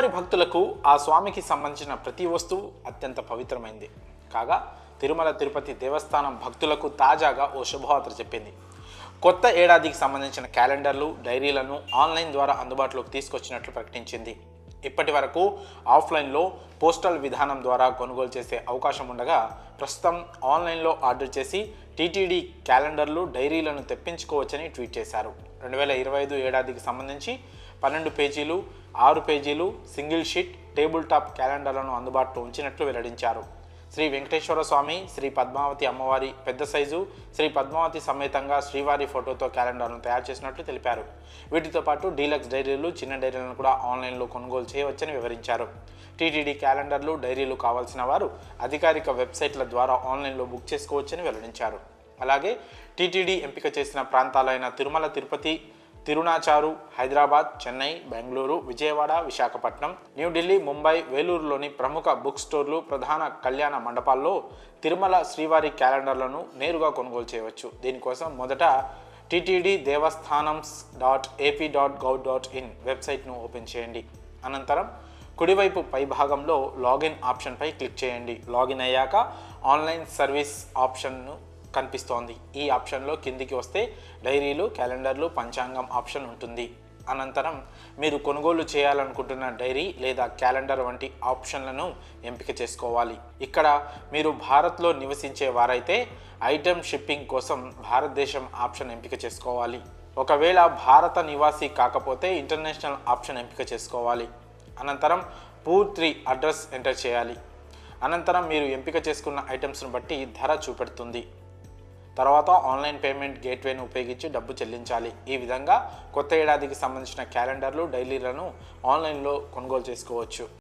శ్రీవారి భక్తులకు ఆ స్వామికి సంబంధించిన ప్రతి వస్తువు అత్యంత పవిత్రమైంది. కాగా తిరుమల తిరుపతి దేవస్థానం భక్తులకు తాజాగా ఓ శుభవార్త చెప్పింది. కొత్త ఏడాదికి సంబంధించిన క్యాలెండర్లు డైరీలను ఆన్లైన్ ద్వారా అందుబాటులోకి తీసుకొచ్చినట్లు ప్రకటించింది. ఇప్పటి వరకు ఆఫ్లైన్లో పోస్టల్ విధానం ద్వారా కొనుగోలు చేసే అవకాశం ఉండగా ప్రస్తుతం ఆన్లైన్లో ఆర్డర్ చేసి టీటీడీ క్యాలెండర్లు డైరీలను తెప్పించుకోవచ్చని ట్వీట్ చేశారు. రెండు వేల ఇరవై ఐదు ఏడాదికి సంబంధించి పన్నెండు పేజీలు ఆరు పేజీలు సింగిల్ షీట్ టేబుల్ టాప్ క్యాలెండర్లను అందుబాటులో ఉంచినట్లు వెల్లడించారు. శ్రీ వెంకటేశ్వర స్వామి శ్రీ పద్మావతి అమ్మవారి పెద్ద సైజు శ్రీ పద్మావతి సమేతంగా శ్రీవారి ఫోటోతో క్యాలెండర్ను తయారు చేసినట్లు తెలిపారు. వీటితో పాటు డీలక్స్ డైరీలు చిన్న డైరీలను కూడా ఆన్లైన్లో కొనుగోలు చేయవచ్చని వివరించారు. టీటీడీ క్యాలెండర్లు డైరీలు కావాల్సిన వారు అధికారిక వెబ్సైట్ల ద్వారా ఆన్లైన్లో బుక్ చేసుకోవచ్చని వెల్లడించారు. అలాగే టీటీడీ ఎంపిక చేసిన ప్రాంతాలైన తిరుమల తిరుపతి తిరునాచారు హైదరాబాద్ చెన్నై బెంగళూరు విజయవాడ విశాఖపట్నం న్యూఢిల్లీ ముంబై వేలూరులోని ప్రముఖ బుక్ స్టోర్లు ప్రధాన కళ్యాణ మండపాల్లో తిరుమల శ్రీవారి క్యాలెండర్లను నేరుగా కొనుగోలు చేయవచ్చు. దీనికోసం మొదట TTD Devasthanams dot AP dot gov dot in వెబ్సైట్ను ఓపెన్ చేయండి. అనంతరం కుడివైపు పై భాగంలో లాగిన్ ఆప్షన్పై క్లిక్ చేయండి. లాగిన్ అయ్యాక ఆన్లైన్ సర్వీస్ ఆప్షన్ను కనిపిస్తోంది. ఈ ఆప్షన్లో కిందికి వస్తే డైరీలు క్యాలెండర్లు పంచాంగం ఆప్షన్ ఉంటుంది. అనంతరం మీరు కొనుగోలు చేయాలనుకుంటున్న డైరీ లేదా క్యాలెండర్ వంటి ఆప్షన్లను ఎంపిక చేసుకోవాలి. ఇక్కడ మీరు భారత్లో నివసించే వారైతే ఐటెం షిప్పింగ్ కోసం భారతదేశం ఆప్షన్ ఎంపిక చేసుకోవాలి. ఒకవేళ భారత నివాసి కాకపోతే ఇంటర్నేషనల్ ఆప్షన్ ఎంపిక చేసుకోవాలి. అనంతరం పూర్తి అడ్రస్ ఎంటర్ చేయాలి. అనంతరం మీరు ఎంపిక చేసుకున్న ఐటమ్స్ను బట్టి ధర చూపెడుతుంది. తర్వాత ఆన్లైన్ పేమెంట్ గేట్వేను ఉపయోగించి డబ్బు చెల్లించాలి. ఈ విధంగా కొత్త ఏడాదికి సంబంధించిన క్యాలెండర్లు డైలీలను ఆన్లైన్లో కొనుగోలు చేసుకోవచ్చు.